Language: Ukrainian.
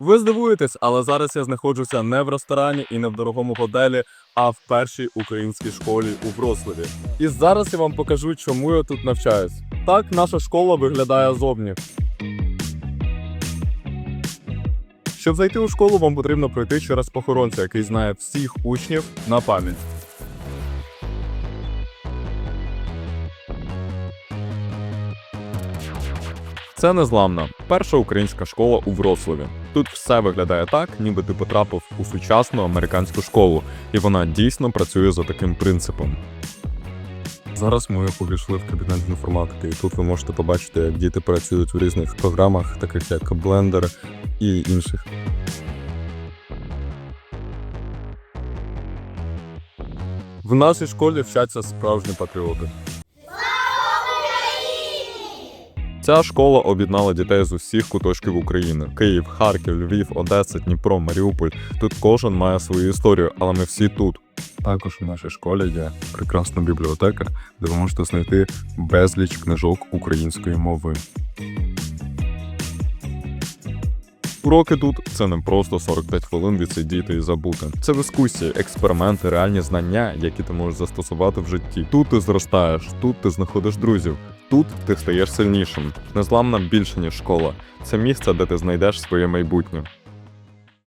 Ви здивуєтесь, але зараз я знаходжуся не в ресторані і не в дорогому готелі, а в першій українській школі у Вроцлаві. І зараз я вам покажу, чому я тут навчаюсь. Так наша школа виглядає зовні. Щоб зайти у школу, вам потрібно пройти через похоронця, який знає всіх учнів на пам'ять. Це незламна перша українська школа у Вроцлаві. Тут все виглядає так, ніби ти потрапив у сучасну американську школу, і вона дійсно працює за таким принципом. Зараз ми увійшли в кабінет інформатики, і тут ви можете побачити, як діти працюють у різних програмах, таких як Blender і інших. В нашій школі вчаться справжні патріоти. Ця школа об'єднала дітей з усіх куточків України: Київ, Харків, Львів, Одеса, Дніпро, Маріуполь. Тут кожен має свою історію, але ми всі тут. Також у нашій школі є прекрасна бібліотека, де ви можете знайти безліч книжок української мови. Уроки тут це не просто 45 хвилин відсидіти і забути. Це дискусії, експерименти, реальні знання, які ти можеш застосувати в житті. Тут ти зростаєш, тут ти знаходиш друзів, тут ти стаєш сильнішим. Незламна більше ніж школа. Це місце, де ти знайдеш своє майбутнє.